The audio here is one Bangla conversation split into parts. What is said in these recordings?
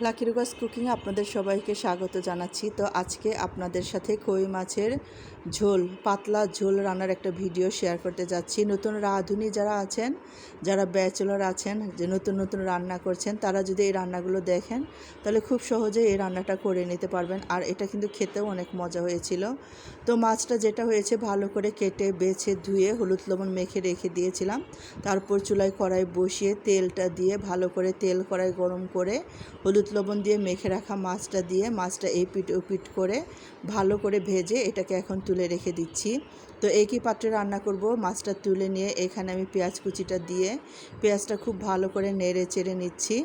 লাকিরুগাস কুকিং আপনাদের সবাইকে স্বাগত জানাচ্ছি। তো আজকে আপনাদের সাথে কই মাছের ঝোল, পাতলা ঝোল রান্নার একটা ভিডিও শেয়ার করতে যাচ্ছি। নতুন রাঁধুনি যারা আছেন, যারা ব্যাচেলর আছেন, যে নতুন নতুন রান্না করছেন, তারা যদি এই রান্নাগুলো দেখেন, তাহলে খুব সহজেই এই রান্নাটা করে নিতে পারবেন। আর এটা কিন্তু খেতেও অনেক মজা হয়েছিল। তো মাছটা যেটা হয়েছে, ভালো করে কেটে, বেছে, ধুয়ে, হলুদ লবণ মেখে রেখে দিয়েছিলাম। তারপর চুলায় কড়াই বসিয়ে তেলটা দিয়ে ভালো করে তেল কড়াই গরম করে, হলুদ লবণ দিয়ে মেখে রাখা মাছটা দিয়ে, মাছটা এই পিট ও পিট করে ভালো করে ভেজে এটাকে এখন তুলে রেখে দিচ্ছি। তো একই পাত্রে রান্না করব, মাছটা তুলে নিয়ে এখানে আমি পেঁয়াজ কুচিটা দিয়ে পেঁয়াজটা খুব ভালো করে নেড়ে চেড়ে নিচ্ছি।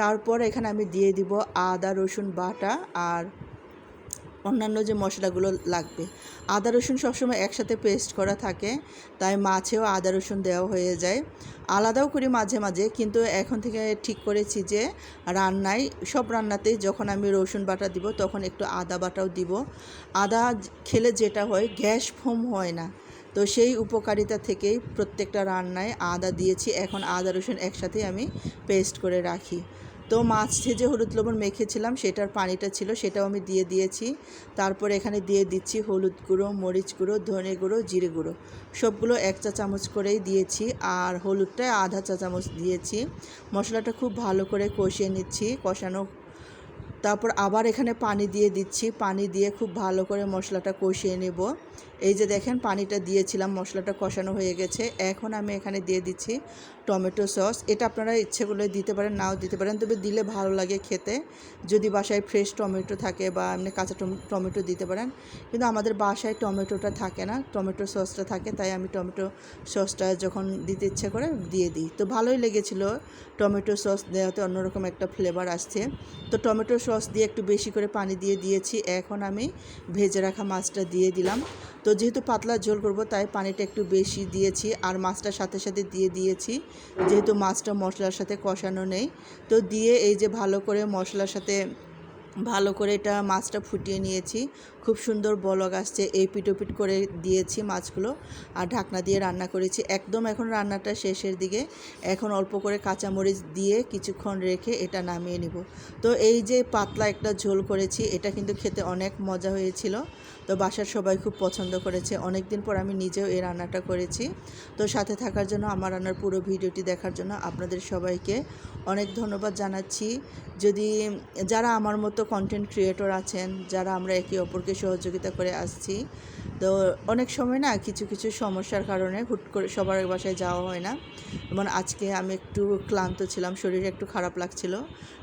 তারপর এখানে আমি দিয়ে দিব আদা, রসুন বাটা আর অন্যান্য যে মশলাগুলো লাগবে। আদা, রসুন সবসময় একসাথে পেস্ট করা থাকে, তাই মাছেও আদা, রসুন দেওয়া হয়ে যায়। আলাদাও করি মাঝে মাঝে, কিন্তু এখন থেকে ঠিক করেছি যে রান্নায়, সব রান্নাতেই যখন আমি রসুন বাটা দিব, তখন একটু আদা বাটাও দিব। আদা খেলে যেটা হয়, গ্যাস ফোম হয় না। তো সেই উপকারিতা থেকেই প্রত্যেকটা রান্নায় আদা দিয়েছি। এখন আদা, রসুন একসাথেই আমি পেস্ট করে রাখি। তো মাছ যে হলুদ লবণ মেখেছিলাম, সেটার পানিটা ছিল, সেটাও আমি দিয়ে দিয়েছি। তারপর এখানে দিয়ে দিচ্ছি হলুদ গুঁড়ো, মরিচ গুঁড়ো, ধনে গুঁড়ো, জিরে গুঁড়ো। সবগুলো এক চা চামচ করেই দিয়েছি আর হলুদটায় আধা চা চামচ দিয়েছি। মশলাটা খুব ভালো করে কষিয়ে নিচ্ছি, কষানো তারপর আবার এখানে পানি দিয়ে দিচ্ছি। পানি দিয়ে খুব ভালো করে মশলাটা কষিয়ে নেব। এই যে দেখেন, পানিটা দিয়েছিলাম, মশলাটা কষানো হয়ে গেছে। এখন আমি এখানে দিয়ে দিচ্ছি টমেটো সস। এটা আপনারা ইচ্ছে করলে দিতে পারেন, নাও দিতে পারেন, তবে দিলে ভালো লাগে খেতে। যদি বাসায় ফ্রেশ টমেটো থাকে বা এমনি কাঁচা টমেটো দিতে পারেন। কিন্তু আমাদের বাসায় টমেটোটা থাকে না, টমেটো সসটা থাকে, তাই আমি টমেটো সসটা যখন দিতে ইচ্ছে করে দিয়ে দিই। তো ভালোই লেগেছিলো টমেটো সস দেওয়াতে, অন্যরকম একটা ফ্লেভার আসছে। তো টমেটো সস দিয়ে একটু বেশি করে পানি দিয়ে দিয়েছি। এখন আমি ভেজে রাখা মাছটা দিয়ে দিলাম। তো যেহেতু পাতলা ঝোল করব, তাই পানিটা একটু বেশি দিয়েছি আর মাছটার সাথে সাথে দিয়ে দিয়েছি। যেহেতু মাছটা মশলার সাথে কষানো নেই, তো দিয়ে এই যে ভালো করে মশলার সাথে ভালো করে এটা মাছটা ফুটিয়ে নিয়েছি। খুব সুন্দর বলক আসছে এই পিটোপিট করে দিয়েছি মাছগুলো আর ঢাকনা দিয়ে রান্না করেছি। একদম এখন রান্নাটা শেষের দিকে। এখন অল্প করে কাঁচামরিচ দিয়ে কিছুক্ষণ রেখে এটা নামিয়ে নিব। তো এই যে পাতলা একটা ঝোল করেছি, এটা কিন্তু খেতে অনেক মজা হয়েছিল। তো বাসার সবাই খুব পছন্দ করেছে। অনেক দিন পর আমি নিজেও এই রান্নাটা করেছি। তো সাথে থাকার জন্য, আমার রান্নার পুরো ভিডিওটি দেখার জন্য আপনাদের সবাইকে অনেক ধন্যবাদ জানাচ্ছি। যদি যারা আমার মতো কন্টেন্ট ক্রিয়েটর আছেন, যারা আমরা একে অপরকে সহযোগিতা করে আসছি। তো অনেক সময় না কিছু কিছু সমস্যার কারণে হুট করে সবার বাসায় যাওয়া হয় না। যেমন আজকে আমি একটু ক্লান্ত ছিলাম, শরীরে একটু খারাপ লাগছিল।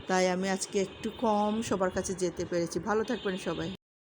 তাই আমি আজকে একটু কম সবার কাছে যেতে পেরেছি। ভালো থাকবেন সবাই।